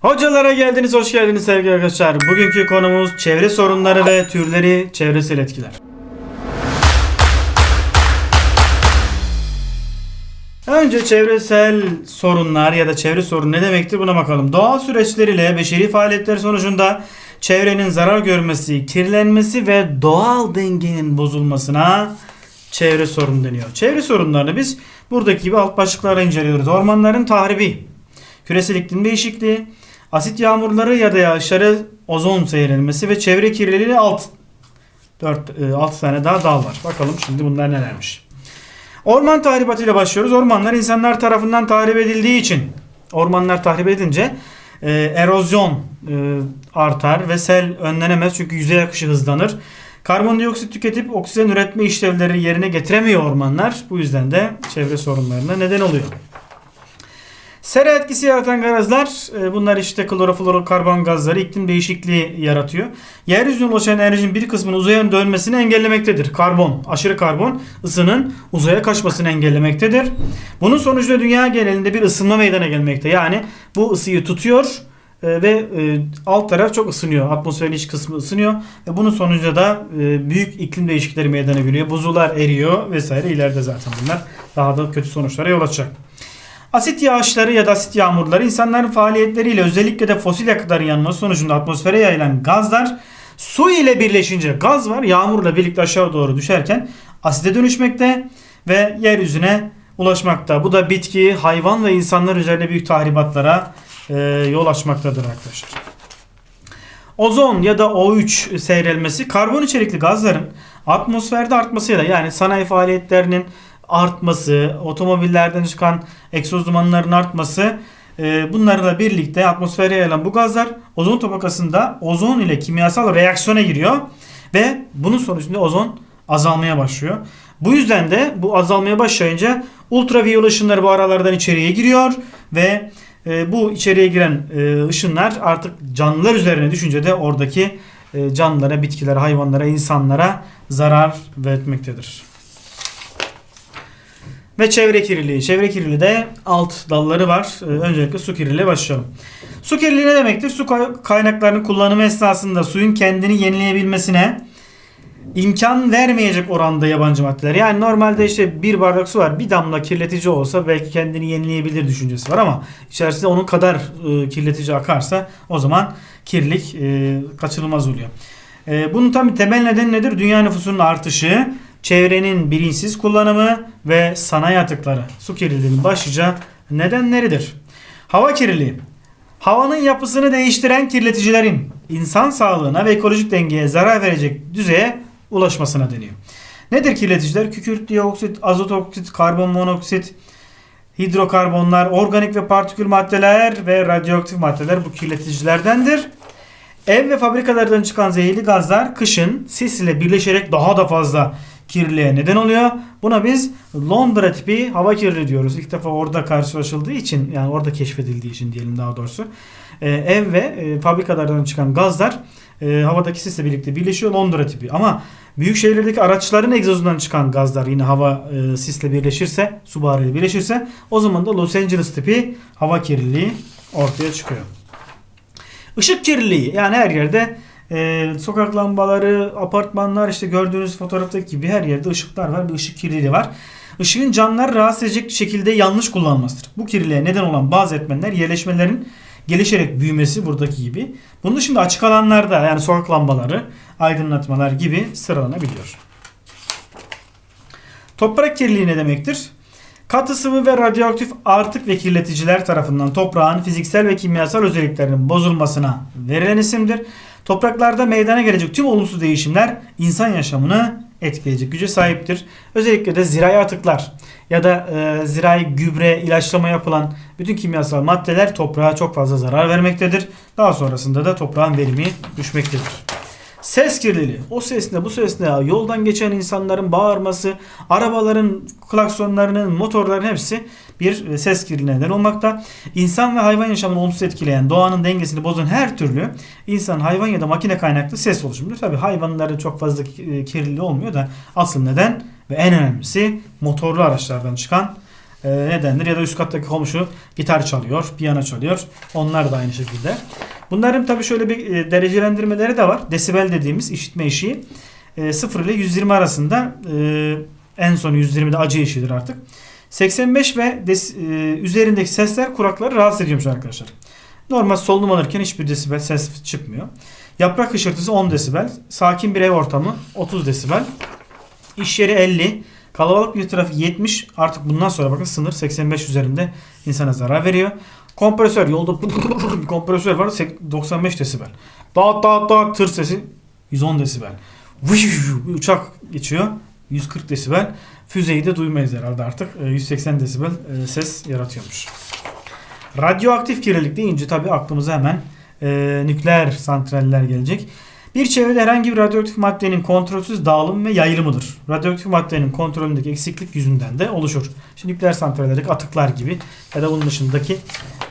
Hocalara geldiniz, hoş geldiniz sevgili arkadaşlar. Bugünkü konumuz çevre sorunları ve türleri çevresel etkiler. Önce çevresel sorunlar ya da çevre sorunu ne demektir buna bakalım. Doğal süreçleriyle beşeri faaliyetler sonucunda çevrenin zarar görmesi, kirlenmesi ve doğal dengenin bozulmasına çevre sorunu deniyor. Çevre sorunlarını biz buradaki gibi alt başlıklarla inceliyoruz. Ormanların tahribi, küresel iklim değişikliği, asit yağmurları ya da yağışları, ozon seyrelmesi ve çevre kirliliği alt 4 6 tane daha dal var. Bakalım şimdi bunlar nelermiş. Orman tahribatı ile başlıyoruz. Ormanlar insanlar tarafından tahrip edildiği için ormanlar tahrip edince e, erozyon e, artar ve sel önlenemez çünkü yüzey akışı hızlanır. Karbondioksit tüketip oksijen üretme işlevleri yerine getiremiyor ormanlar. Bu yüzden de çevre sorunlarına neden oluyor. Sera etkisi yaratan gazlar e, bunlar işte kloroflorokarbon gazları iklim değişikliği yaratıyor. Yeryüzüne ulaşan enerjinin bir kısmının uzaya dönmesini engellemektedir. Karbon, aşırı karbon ısının uzaya kaçmasını engellemektedir. Bunun sonucunda dünya genelinde bir ısınma meydana gelmekte. Yani bu ısıyı tutuyor e, ve e, alt taraf çok ısınıyor. Atmosferin iç kısmı ısınıyor ve bunun sonucunda da büyük iklim değişiklikleri meydana geliyor. Buzullar eriyor vesaire ileride zaten bunlar daha da kötü sonuçlara yol açacak. Asit yağışları ya da asit yağmurları insanların faaliyetleriyle özellikle de fosil yakıtların yanması sonucunda atmosfere yayılan gazlar su ile birleşince gaz var yağmurla birlikte aşağı doğru düşerken asite dönüşmekte ve yeryüzüne ulaşmakta. Bu da bitki, hayvan ve insanlar üzerine büyük tahribatlara e, yol açmaktadır arkadaşlar. Ozon ya da O3 seyrelmesi karbon içerikli gazların atmosferde artmasıyla yani sanayi faaliyetlerinin artması, otomobillerden çıkan egzoz dumanların artması e, bunlarla birlikte atmosfere yayılan bu gazlar ozon tabakasında ozon ile kimyasal reaksiyona giriyor ve bunun sonucunda ozon azalmaya başlıyor. Bu yüzden de bu azalmaya başlayınca ultraviyole ışınları bu aralardan içeriye giriyor ve e, bu içeriye giren e, ışınlar artık canlılar üzerine düşünce de oradaki e, canlılara, bitkilere, hayvanlara, insanlara zarar vermektedir. Ve çevre kirliliği. Çevre kirliliği de alt dalları var. Ee, öncelikle su kirliliği başlayalım. Su kirliliği ne demektir? Su kay- kaynaklarının kullanımı esnasında suyun kendini yenileyebilmesine imkan vermeyecek oranda yabancı maddeler. Yani normalde işte bir bardak su var. Bir damla kirletici olsa belki kendini yenileyebilir düşüncesi var ama içerisinde onun kadar e, kirletici akarsa o zaman kirlilik e, kaçınılmaz oluyor. E, bunun tabii temel nedeni nedir? Dünya nüfusunun artışı, çevrenin bilinçsiz kullanımı ve sanayi atıkları su kirliliğinin başlıca nedenleridir. Hava kirliliği. Havanın yapısını değiştiren kirleticilerin insan sağlığına ve ekolojik dengeye zarar verecek düzeye ulaşmasına deniyor. Nedir kirleticiler? Kükürt dioksit, azot oksit, karbon monoksit, hidrokarbonlar, organik ve partikül maddeler ve radyoaktif maddeler bu kirleticilerdendir. Ev ve fabrikalardan çıkan zehirli gazlar kışın sis ile birleşerek daha da fazla kirliliğe neden oluyor. Buna biz Londra tipi hava kirliliği diyoruz. İlk defa orada karşılaşıldığı için yani orada keşfedildiği için diyelim daha doğrusu. Ee, ev ve e, fabrikalardan çıkan gazlar e, havadaki sisle birlikte birleşiyor Londra tipi. Ama büyük şehirlerdeki araçların egzozundan çıkan gazlar yine hava e, sisle birleşirse, su buharıyla birleşirse o zaman da Los Angeles tipi hava kirliliği ortaya çıkıyor. Işık kirliliği yani her yerde e, sokak lambaları, apartmanlar işte gördüğünüz fotoğraftaki gibi her yerde ışıklar var. Bir ışık kirliliği var. Işığın canlıları rahatsız edecek şekilde yanlış kullanılmasıdır. Bu kirliliğe neden olan bazı etmenler yerleşmelerin gelişerek büyümesi buradaki gibi. Bunun dışında açık alanlarda yani sokak lambaları, aydınlatmalar gibi sıralanabiliyor. Toprak kirliliği ne demektir? Katı sıvı ve radyoaktif artık ve kirleticiler tarafından toprağın fiziksel ve kimyasal özelliklerinin bozulmasına verilen isimdir. Topraklarda meydana gelecek tüm olumsuz değişimler insan yaşamını etkileyecek güce sahiptir. Özellikle de zirai atıklar ya da e, zirai gübre, ilaçlama yapılan bütün kimyasal maddeler toprağa çok fazla zarar vermektedir. Daha sonrasında da toprağın verimi düşmektedir. Ses kirliliği. O ses ne bu ses ne ya? Yoldan geçen insanların bağırması, arabaların klaksonlarının, motorların hepsi bir e, ses kirliliğine neden olmakta. İnsan ve hayvan yaşamını olumsuz etkileyen, doğanın dengesini bozan her türlü insan, hayvan ya da makine kaynaklı ses oluşumudur. Tabi hayvanların çok fazla e, kirliliği olmuyor da asıl neden ve en önemlisi motorlu araçlardan çıkan e, nedendir. Ya da üst kattaki komşu gitar çalıyor, piyano çalıyor. Onlar da aynı şekilde. Bunların tabii şöyle bir e, derecelendirmeleri de var. Desibel dediğimiz işitme eşiği e, 0 ile 120 arasında e, en son 120'de acı eşiğidir artık. 85 ve des, e, üzerindeki sesler kulakları rahatsız ediyormuş arkadaşlar. Normal solunum alırken hiçbir desibel ses çıkmıyor. Yaprak hışırtısı 10 desibel. Sakin bir ev ortamı 30 desibel. İş yeri 50. Kalabalık bir trafik 70. Artık bundan sonra bakın sınır 85 üzerinde insana zarar veriyor. Kompresör yolda bir kompresör var 95 desibel. Dağıt dağıt dağıt tır sesi 110 desibel. Uçak geçiyor 140 desibel. Füzeyi de duymayız herhalde artık. E, 180 desibel e, ses yaratıyormuş. Radyoaktif kirlilik deyince tabii aklımıza hemen e, nükleer santraller gelecek. Bir çevrede herhangi bir radyoaktif maddenin kontrolsüz dağılım ve yayılımıdır. Radyoaktif maddenin kontrolündeki eksiklik yüzünden de oluşur. İşte nükleer santrallerdeki atıklar gibi ya da bunun dışındaki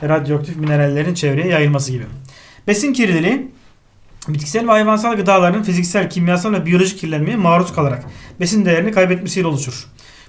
radyoaktif minerallerin çevreye yayılması gibi. Besin kirliliği bitkisel ve hayvansal gıdaların fiziksel, kimyasal ve biyolojik kirlenmeye maruz kalarak besin değerini kaybetmesiyle oluşur.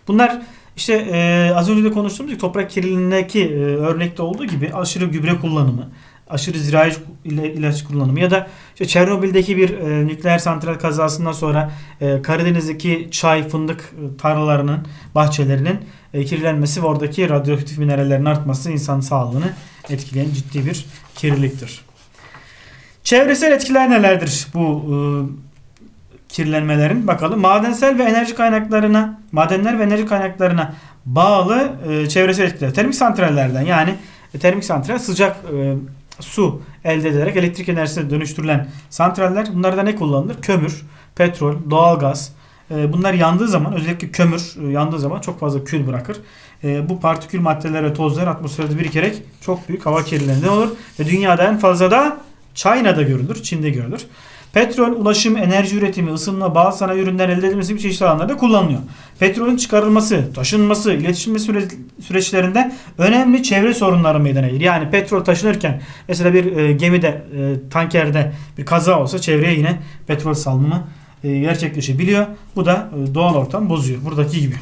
Bunlar işte e, az önce de konuştuğumuz gibi toprak kirliliğindeki e, örnekte olduğu gibi aşırı gübre kullanımı, aşırı zirai ile- ilaç kullanımı ya da işte Çernobil'deki bir e, nükleer santral kazasından sonra e, Karadeniz'deki çay, fındık e, tarlalarının, bahçelerinin e, kirlenmesi ve oradaki radyoaktif minerallerin artması insan sağlığını etkileyen ciddi bir kirliliktir. Çevresel etkiler nelerdir bu e, kirlenmelerin? Bakalım. Madensel ve enerji kaynaklarına, madenler ve enerji kaynaklarına bağlı e, çevresel etkiler. Termik santrallerden yani e, termik santral sıcak e, su elde ederek elektrik enerjisine dönüştürülen santraller. Bunlarda ne kullanılır? Kömür, petrol, doğalgaz. E, bunlar yandığı zaman özellikle kömür e, yandığı zaman çok fazla kül bırakır. E, bu partikül maddeler ve tozlar atmosferde birikerek çok büyük hava kirliliğinde olur. Ve dünyada en fazla da China'da görülür, Çin'de görülür. Petrol, ulaşım, enerji üretimi, ısınma, bazı sanayi ürünler elde edilmesi gibi çeşitli alanlarda kullanılıyor. Petrolün çıkarılması, taşınması, iletişim süre- süreçlerinde önemli çevre sorunları meydana gelir. Yani petrol taşınırken mesela bir e, gemide, e, tankerde bir kaza olsa çevreye yine petrol salınımı e, gerçekleşebiliyor. Bu da e, doğal ortam bozuyor. Buradaki gibi.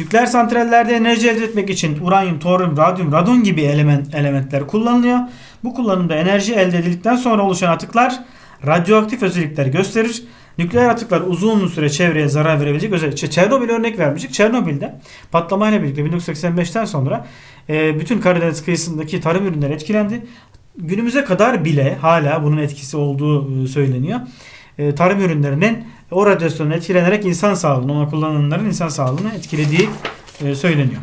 Nükleer santrallerde enerji elde etmek için uranyum, toryum, radyum, radon gibi element, elementler kullanılıyor. Bu kullanımda enerji elde edildikten sonra oluşan atıklar radyoaktif özellikler gösterir. Nükleer atıklar uzun süre çevreye zarar verebilecek özellik. İşte Çernobil örnek vermiştik. Çernobil'de patlamayla birlikte 1985'ten sonra e, bütün Karadeniz kıyısındaki tarım ürünleri etkilendi. Günümüze kadar bile hala bunun etkisi olduğu e, söyleniyor. E, tarım ürünlerinin o radyasyonun etkilenerek insan sağlığını, ona kullananların insan sağlığını etkilediği e, söyleniyor.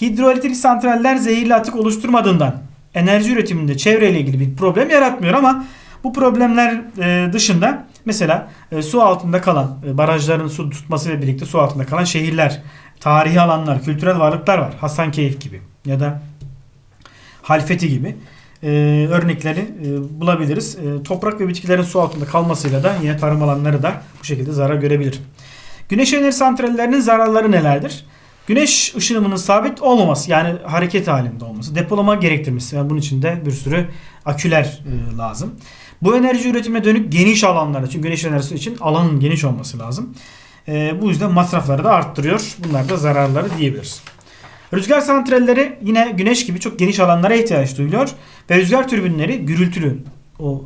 Hidroelektrik santraller zehirli atık oluşturmadığından enerji üretiminde çevreyle ilgili bir problem yaratmıyor ama bu problemler e, dışında mesela su altında kalan barajların su tutmasıyla birlikte su altında kalan şehirler, tarihi alanlar, kültürel varlıklar var. Hasankeyf gibi ya da Halfeti gibi e, örnekleri e, bulabiliriz. E, toprak ve bitkilerin su altında kalmasıyla da yine tarım alanları da bu şekilde zarar görebilir. Güneş enerji santrallerinin zararları nelerdir? Güneş ışınımının sabit olmaması yani hareket halinde olması, depolama gerektirmesi. Yani bunun için de bir sürü aküler e, lazım. Bu enerji üretimine dönük geniş alanlarda çünkü güneş enerjisi için alanın geniş olması lazım. E, bu yüzden masrafları da arttırıyor. Bunlar da zararları diyebiliriz. Rüzgar santralleri yine güneş gibi çok geniş alanlara ihtiyaç duyuluyor ve rüzgar türbinleri gürültülü o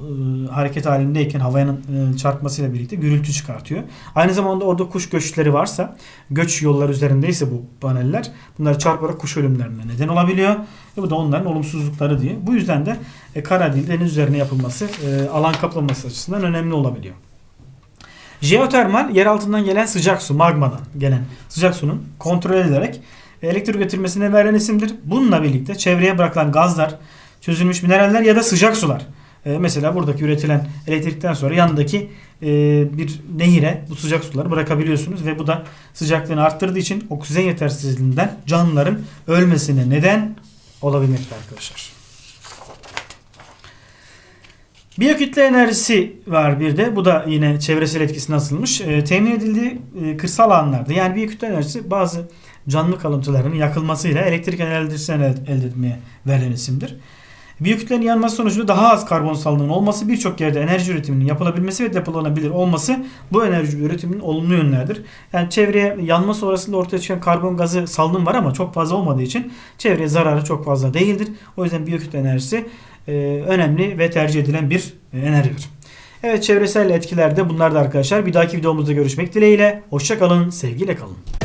e, hareket halindeyken havanın e, çarpmasıyla birlikte gürültü çıkartıyor. Aynı zamanda orada kuş göçleri varsa, göç yolları üzerindeyse bu paneller bunlar çarparak kuş ölümlerine neden olabiliyor. Ve bu da onların olumsuzlukları diye. Bu yüzden de e, kara değil deniz üzerine yapılması, e, alan kaplaması açısından önemli olabiliyor. Jeotermal yer altından gelen sıcak su, magmadan gelen sıcak sunun kontrol edilerek elektrik üretilmesine verilen isimdir. Bununla birlikte çevreye bırakılan gazlar, çözülmüş mineraller ya da sıcak sular. Ee, mesela buradaki üretilen elektrikten sonra yanındaki e, bir nehire bu sıcak suları bırakabiliyorsunuz ve bu da sıcaklığını arttırdığı için oksijen yetersizliğinden canlıların ölmesine neden olabilmekte arkadaşlar. Biyokütle enerjisi var bir de. Bu da yine çevresel etkisi nasılmış? E, temin edildiği e, kırsal alanlarda. Yani biyokütle enerjisi bazı canlı kalıntıların yakılmasıyla elektrik enerjisini elde, etmeye verilen isimdir. Biyokütlenin yanması sonucunda daha az karbon salınımının olması birçok yerde enerji üretiminin yapılabilmesi ve depolanabilir olması bu enerji üretiminin olumlu yönlerdir. Yani çevreye yanma sonrasında ortaya çıkan karbon gazı salınım var ama çok fazla olmadığı için çevreye zararı çok fazla değildir. O yüzden biyokütle enerjisi e, önemli ve tercih edilen bir e, enerjidir. Evet çevresel etkiler de bunlar da arkadaşlar. Bir dahaki videomuzda görüşmek dileğiyle. Hoşçakalın, sevgiyle kalın.